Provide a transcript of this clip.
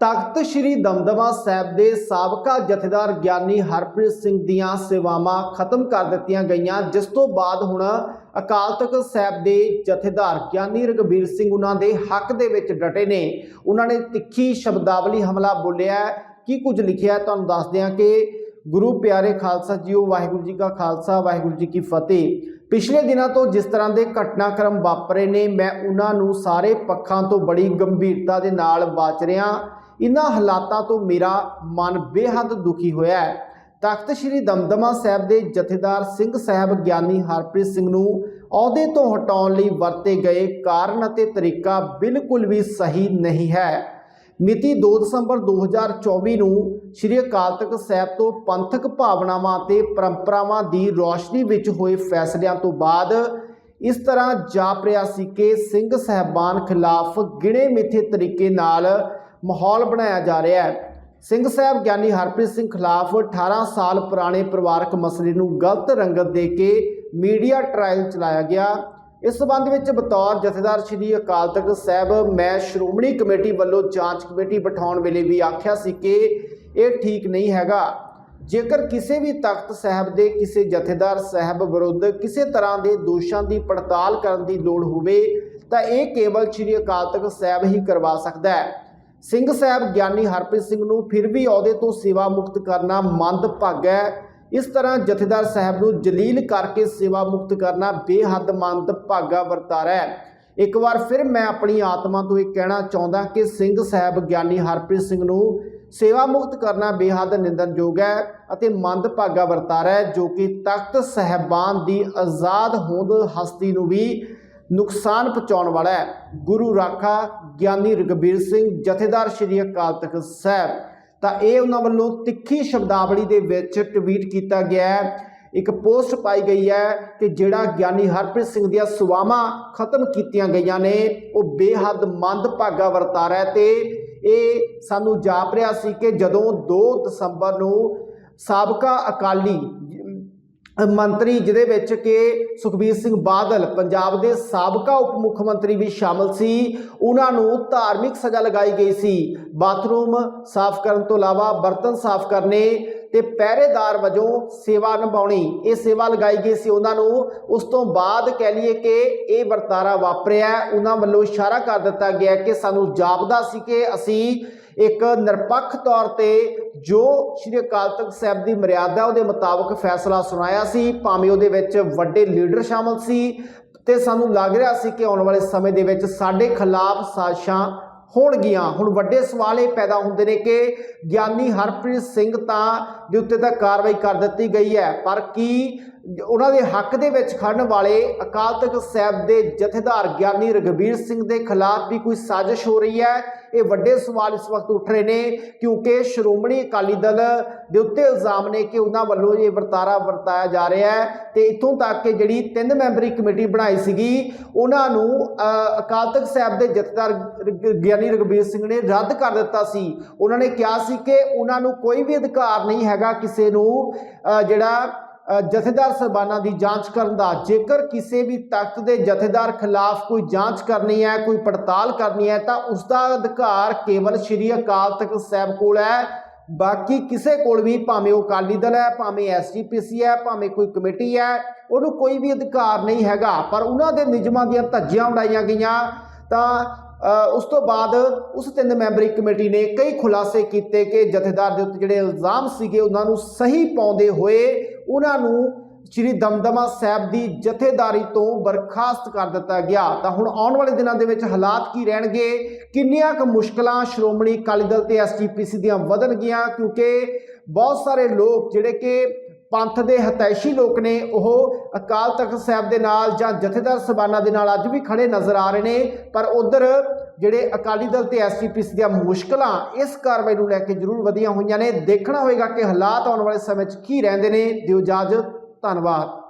ਤਖਤ ਸ੍ਰੀ ਦਮਦਮਾ ਸਾਹਿਬ ਦੇ ਸਾਬਕਾ ਜਥੇਦਾਰ ਗਿਆਨੀ ਹਰਪ੍ਰੀਤ ਸਿੰਘ ਦੀਆਂ ਸੇਵਾਵਾਂ ਖਤਮ ਕਰ ਦਿੱਤੀਆਂ ਗਈਆਂ, ਜਿਸ ਤੋਂ ਬਾਅਦ ਹੁਣ ਅਕਾਲ ਤਖਤ ਸਾਹਿਬ ਦੇ ਜਥੇਦਾਰ ਗਿਆਨੀ ਰਗਬੀਰ ਸਿੰਘ ਉਹਨਾਂ ਦੇ ਹੱਕ ਦੇ ਵਿੱਚ ਡਟੇ ਨੇ। ਉਹਨਾਂ ਨੇ ਤਿੱਖੀ ਸ਼ਬਦਾਵਲੀ ਹਮਲਾ ਬੋਲਿਆ। ਕੀ ਕੁਝ ਲਿਖਿਆ ਤੁਹਾਨੂੰ ਦੱਸਦੇ ਹਾਂ ਕਿ ਗੁਰੂ ਪਿਆਰੇ ਖਾਲਸਾ ਜੀਓ, ਵਾਹਿਗੁਰੂ ਜੀ ਕਾ ਖਾਲਸਾ, ਵਾਹਿਗੁਰੂ ਜੀ ਕੀ ਫਤਿਹ। ਪਿਛਲੇ ਦਿਨਾਂ ਤੋਂ ਜਿਸ ਤਰ੍ਹਾਂ ਦੇ ਘਟਨਾਕ੍ਰਮ ਵਾਪਰੇ ਨੇ, ਮੈਂ ਉਹਨਾਂ ਨੂੰ ਸਾਰੇ ਪੱਖਾਂ ਤੋਂ ਬੜੀ ਗੰਭੀਰਤਾ ਦੇ ਨਾਲ ਵਾਚ ਰਿਹਾ। ਇਹਨਾਂ ਹਾਲਾਤਾਂ ਤੋਂ ਮੇਰਾ ਮਨ ਬੇਹੱਦ ਦੁਖੀ ਹੋਇਆ ਹੈ। ਤਖਤ ਸ੍ਰੀ ਦਮਦਮਾ ਸਾਹਿਬ ਦੇ ਜਥੇਦਾਰ ਸਿੰਘ ਸਾਹਿਬ ਗਿਆਨੀ ਹਰਪ੍ਰੀਤ ਸਿੰਘ ਨੂੰ ਅਹੁਦੇ ਤੋਂ ਹਟਾਉਣ ਲਈ ਵਰਤੇ ਗਏ ਕਾਰਨ ਅਤੇ ਤਰੀਕਾ ਬਿਲਕੁਲ ਵੀ ਸਹੀ ਨਹੀਂ ਹੈ। ਮਿਤੀ 2 ਦਸੰਬਰ 2024 ਨੂੰ ਸ੍ਰੀ ਅਕਾਲ ਤਖਤ ਸਾਹਿਬ ਤੋਂ ਪੰਥਕ ਭਾਵਨਾਵਾਂ ਅਤੇ ਪਰੰਪਰਾਵਾਂ ਦੀ ਰੋਸ਼ਨੀ ਵਿੱਚ ਹੋਏ ਫੈਸਲਿਆਂ ਤੋਂ ਬਾਅਦ ਇਸ ਤਰ੍ਹਾਂ ਜਾਪ ਰਿਹਾ ਸੀ ਕਿ ਸਿੰਘ ਸਹਿਬਾਨ ਖਿਲਾਫ ਗਿਣੇ ਮਿੱਥੇ ਤਰੀਕੇ ਨਾਲ ਮਾਹੌਲ ਬਣਾਇਆ ਜਾ ਰਿਹਾ ਹੈ। ਸਿੰਘ ਸਾਹਿਬ ਗਿਆਨੀ ਹਰਪ੍ਰੀਤ ਸਿੰਘ ਖਿਲਾਫ 18 ਸਾਲ ਪੁਰਾਣੇ ਪਰਿਵਾਰਕ ਮਸਲੇ ਨੂੰ ਗਲਤ ਰੰਗਤ ਦੇ ਕੇ ਮੀਡੀਆ ਟ੍ਰਾਇਲ ਚਲਾਇਆ ਗਿਆ। ਇਸ ਸਬੰਧ ਵਿੱਚ ਬਤੌਰ ਜਥੇਦਾਰ ਸ੍ਰੀ ਅਕਾਲ ਤਖਤ ਸਾਹਿਬ, ਮੈਂ ਸ਼੍ਰੋਮਣੀ ਕਮੇਟੀ ਵੱਲੋਂ ਜਾਂਚ ਕਮੇਟੀ ਬਿਠਾਉਣ ਵੇਲੇ ਵੀ ਆਖਿਆ ਸੀ ਕਿ ਇਹ ਠੀਕ ਨਹੀਂ ਹੈਗਾ। ਜੇਕਰ ਕਿਸੇ ਵੀ ਤਖਤ ਸਾਹਿਬ ਦੇ ਕਿਸੇ ਜਥੇਦਾਰ ਸਾਹਿਬ ਵਿਰੁੱਧ ਕਿਸੇ ਤਰ੍ਹਾਂ ਦੇ ਦੋਸ਼ਾਂ ਦੀ ਪੜਤਾਲ ਕਰਨ ਦੀ ਲੋੜ ਹੋਵੇ, ਤਾਂ ਇਹ ਕੇਵਲ ਸ੍ਰੀ ਅਕਾਲ ਤਖਤ ਸਾਹਿਬ ਹੀ ਕਰਵਾ ਸਕਦਾ ਹੈ। ਸਿੰਘ ਸਾਹਿਬ ਗਿਆਨੀ ਹਰਪ੍ਰੀਤ ਸਿੰਘ ਨੂੰ ਫਿਰ ਵੀ ਅਹੁਦੇ ਤੋਂ ਸੇਵਾ ਮੁਕਤ ਕਰਨਾ ਮੰਦਭਾਗਾ ਹੈ। ਇਸ ਤਰ੍ਹਾਂ ਜਥੇਦਾਰ ਸਾਹਿਬ ਨੂੰ ਜਲੀਲ ਕਰਕੇ ਸੇਵਾ ਮੁਕਤ ਕਰਨਾ ਬੇਹੱਦ ਮੰਦਭਾਗਾ ਵਰਤਾਰਾ ਹੈ। ਇੱਕ ਵਾਰ ਫਿਰ ਮੈਂ ਆਪਣੀ ਆਤਮਾ ਤੋਂ ਇਹ ਕਹਿਣਾ ਚਾਹੁੰਦਾ ਕਿ ਸਿੰਘ ਸਾਹਿਬ ਗਿਆਨੀ ਹਰਪ੍ਰੀਤ ਸਿੰਘ ਨੂੰ ਸੇਵਾ ਮੁਕਤ ਕਰਨਾ ਬੇਹੱਦ ਨਿੰਦਨਯੋਗ ਹੈ ਅਤੇ ਮੰਦਭਾਗਾ ਵਰਤਾਰਾ ਹੈ, ਜੋ ਕਿ ਤਖਤ ਸਹਿਬਾਨ ਦੀ ਆਜ਼ਾਦ ਹੋਂਦ ਹਸਤੀ ਨੂੰ ਵੀ ਨੁਕਸਾਨ ਪਹੁੰਚਾਉਣ ਵਾਲਾ ਹੈ। ਗੁਰੂ ਰਾਖਾ ਗਿਆਨੀ ਰਗਬੀਰ ਸਿੰਘ, ਜਥੇਦਾਰ ਸ਼੍ਰੀ ਅਕਾਲ ਤਖਤ ਸਾਹਿਬ। ਤਾਂ ਇਹ ਉਹਨਾਂ ਵੱਲੋਂ ਤਿੱਖੀ ਸ਼ਬਦਾਵਲੀ ਦੇ ਵਿੱਚ ਟਵੀਟ ਕੀਤਾ ਗਿਆ ਹੈ। ਇੱਕ ਪੋਸਟ ਪਾਈ ਗਈ ਹੈ ਕਿ ਜਿਹੜਾ ਗਿਆਨੀ ਹਰਪ੍ਰੀਤ ਸਿੰਘ ਦੀਆਂ ਸੇਵਾਵਾਂ ਖਤਮ ਕੀਤੀਆਂ ਗਈਆਂ ਨੇ, ਉਹ ਬੇਹੱਦ ਮੰਦਭਾਗਾ ਵਰਤਾਰਾ ਹੈ ਤੇ ਇਹ ਸਾਨੂੰ ਜਾਪ ਰਿਹਾ ਸੀ ਕਿ ਜਦੋਂ 2 ਦਸੰਬਰ ਨੂੰ ਸਾਬਕਾ ਅਕਾਲੀ ਮੰਤਰੀ ਜਿਹਦੇ ਵਿੱਚ ਕਿ ਸੁਖਬੀਰ ਸਿੰਘ ਬਾਦਲ ਪੰਜਾਬ ਦੇ ਸਾਬਕਾ ਉਪ ਮੁੱਖ ਮੰਤਰੀ ਵੀ ਸ਼ਾਮਲ ਸੀ, ਉਹਨਾਂ ਨੂੰ ਧਾਰਮਿਕ ਸਜ਼ਾ ਲਗਾਈ ਗਈ ਸੀ। ਬਾਥਰੂਮ ਸਾਫ਼ ਕਰਨ ਤੋਂ ਇਲਾਵਾ ਬਰਤਨ ਸਾਫ਼ ਕਰਨੇ ਤੇ ਪਹਿਰੇਦਾਰ ਵਜੋਂ ਸੇਵਾ ਨਿਭਾਉਣੀ, ਇਹ ਸੇਵਾ ਲਗਾਈ ਗਈ ਸੀ ਉਹਨਾਂ ਨੂੰ। ਉਸ ਤੋਂ ਬਾਅਦ ਕਹਿ ਲਈਏ ਕਿ ਇਹ ਵਰਤਾਰਾ ਵਾਪਰਿਆ। ਉਹਨਾਂ ਵੱਲੋਂ ਇਸ਼ਾਰਾ ਕਰ ਦਿੱਤਾ ਗਿਆ ਕਿ ਸਾਨੂੰ ਜਾਪਦਾ ਸੀ ਕਿ ਅਸੀਂ ਇੱਕ ਨਿਰਪੱਖ ਤੌਰ ਤੇ ਜੋ ਸ਼੍ਰੀ ਅਕਾਲ ਤਖਤ ਸਾਹਿਬ ਦੀ ਮਰਿਆਦਾ ਉਹਦੇ ਮੁਤਾਬਕ ਫੈਸਲਾ ਸੁਣਾਇਆ ਸੀ, ਭਾਵੇਂ ਉਹਦੇ ਵਿੱਚ ਵੱਡੇ ਲੀਡਰ ਸ਼ਾਮਲ ਸੀ ਤੇ ਸਾਨੂੰ ਲੱਗ ਰਿਹਾ ਸੀ ਕਿ ਆਉਣ ਵਾਲੇ ਸਮੇਂ ਦੇ ਵਿੱਚ ਸਾਡੇ ਖਿਲਾਫ ਸਾਜ਼ਿਸ਼ਾਂ ਹੋਣਗੀਆਂ ਹੁਣ ਵੱਡੇ ਸਵਾਲ ਇਹ ਪੈਦਾ ਹੁੰਦੇ ਨੇ ਕਿ ਗਿਆਨੀ ਹਰਪ੍ਰੀਤ ਸਿੰਘ ਤਾਂ ਦੇ ਉੱਤੇ ਤਾਂ ਕਾਰਵਾਈ ਕਰ ਦਿੱਤੀ ਗਈ ਹੈ, ਪਰ ਕੀ ਉਹਨਾਂ ਦੇ ਹੱਕ ਦੇ ਵਿੱਚ ਖੜਨ ਵਾਲੇ ਅਕਾਲ ਤਖਤ ਸਾਹਿਬ ਦੇ ਜਥੇਦਾਰ ਗਿਆਨੀ ਰਗਬੀਰ ਸਿੰਘ ਦੇ ਖਿਲਾਫ ਵੀ ਕੋਈ ਸਾਜ਼ਿਸ਼ ਹੋ ਰਹੀ ਹੈ। ਇਹ ਵੱਡੇ ਸਵਾਲ ਇਸ ਵਕਤ ਉੱਠ ਰਹੇ ਨੇ ਕਿਉਂਕਿ ਸ਼੍ਰੋਮਣੀ ਅਕਾਲੀ ਦਲ ਦੇ ਉੱਤੇ ਇਲਜ਼ਾਮ ਨੇ ਕਿ ਉਹਨਾਂ ਵੱਲੋਂ ਇਹ ਵਰਤਾਰਾ ਵਰਤਾਇਆ ਜਾ ਰਿਹਾ ਹੈ ਤੇ ਇਥੋਂ ਤੱਕ ਕਿ ਜਿਹੜੀ ਤਿੰਨ ਮੈਂਬਰੀ ਕਮੇਟੀ ਬਣਾਈ ਸੀਗੀ, ਉਹਨਾਂ ਨੂੰ ਅਕਾਲ ਤਖਤ ਸਾਹਿਬ ਦੇ ਜਥੇਦਾਰ ਗਿਆਨੀ ਰਗਬੀਰ ਸਿੰਘ ਨੇ ਰੱਦ ਕਰ ਦਿੱਤਾ ਸੀ। ਉਹਨਾਂ ਨੇ ਕਿਹਾ ਸੀ ਕਿ ਉਹਨਾਂ ਨੂੰ ਕੋਈ ਵੀ ਅਧਿਕਾਰ ਨਹੀਂ ਹੈਗਾ ਕਿਸੇ ਨੂੰ ਜਿਹੜਾ ਜਥੇਦਾਰ ਸਰਬਾਨਾਂ ਦੀ ਜਾਂਚ ਕਰਨ ਦਾ। ਜੇਕਰ ਕਿਸੇ ਵੀ ਤਖਤ ਦੇ ਜਥੇਦਾਰ ਖਿਲਾਫ ਕੋਈ ਜਾਂਚ ਕਰਨੀ ਹੈ, ਕੋਈ ਪੜਤਾਲ ਕਰਨੀ ਹੈ, ਤਾਂ ਉਸ ਦਾ ਅਧਿਕਾਰ ਕੇਵਲ ਸ਼੍ਰੀ ਅਕਾਲ ਤਖਤ ਸਾਹਿਬ ਕੋਲ ਹੈ। ਬਾਕੀ ਕਿਸੇ ਕੋਲ ਵੀ, ਭਾਵੇਂ ਉਹ ਅਕਾਲੀ ਦਲ ਹੈ, ਭਾਵੇਂ ਐਸਜੀਪੀਸੀ ਹੈ, ਭਾਵੇਂ ਕੋਈ ਕਮੇਟੀ ਹੈ, ਉਹਨੂੰ ਕੋਈ ਵੀ ਅਧਿਕਾਰ ਨਹੀਂ ਹੈਗਾ। ਪਰ ਉਹਨਾਂ ਦੇ ਨਿਯਮਾਂ ਦੀਆਂ ਧੱਜੀਆਂ ਉਡਾਈਆਂ ਗਈਆਂ, ਤਾਂ ਉਸ ਤੋਂ ਬਾਅਦ ਉਸ ਤਿੰਨ ਮੈਂਬਰੀ ਕਮੇਟੀ ਨੇ ਕਈ ਖੁਲਾਸੇ ਕੀਤੇ ਕਿ ਜਥੇਦਾਰ ਦੇ ਉੱਤੇ ਜਿਹੜੇ ਇਲਜ਼ਾਮ ਸੀਗੇ, ਉਹਨਾਂ ਨੂੰ ਸਹੀ ਪਾਉਂਦੇ ਹੋਏ ਉਹਨਾਂ ਨੂੰ ਸ਼੍ਰੀ ਦਮਦਮਾ ਸਾਹਿਬ ਦੀ ਜਥੇਦਾਰੀ ਤੋਂ ਬਰਖਾਸਤ ਕਰ ਦਿੱਤਾ ਗਿਆ। ਤਾਂ ਹੁਣ ਆਉਣ ਵਾਲੇ ਦਿਨਾਂ ਦੇ ਵਿੱਚ ਹਾਲਾਤ ਕੀ ਰਹਿਣਗੇ? ਕਿੰਨੀਆਂ ਕੁ ਮੁਸ਼ਕਲਾਂ ਸ਼੍ਰੋਮਣੀ ਅਕਾਲੀ ਦਲ ਤੇ ਐਸਜੀਪੀਸੀ ਦੀਆਂ ਵਧਣਗੀਆਂ? ਕਿਉਂਕਿ ਬਹੁਤ ਸਾਰੇ ਲੋਕ ਜਿਹੜੇ ਕਿ ਪੰਥ ਦੇ ਹਤੈਸ਼ੀ ਲੋਕ ਨੇ, ਉਹ ਅਕਾਲ ਤਖਤ ਸਾਹਿਬ ਦੇ ਨਾਲ ਜਾਂ ਜਥੇਦਾਰ ਸਬਾਨਾ ਦੇ ਨਾਲ ਅੱਜ ਵੀ ਖੜੇ ਨਜ਼ਰ ਆ ਰਹੇ ਨੇ। ਪਰ ਉਧਰ ਜਿਹੜੇ ਅਕਾਲੀ ਦਲ ਤੇ ਐਸਜੀਪੀਸੀ ਦੀਆਂ ਮੁਸ਼ਕਲਾਂ ਇਸ ਕਾਰਵਾਈ ਨੂੰ ਲੈ ਕੇ ਜ਼ਰੂਰ ਵਧੀਆਂ ਹੋਈਆਂ ਨੇ। ਦੇਖਣਾ ਹੋਏਗਾ ਕਿ ਹਾਲਾਤ ਆਉਣ ਵਾਲੇ ਸਮੇਂ 'ਚ ਕੀ ਰਹਿੰਦੇ ਨੇ। ਦਿਓ ਇਜਾਜ਼ਤ, ਧੰਨਵਾਦ।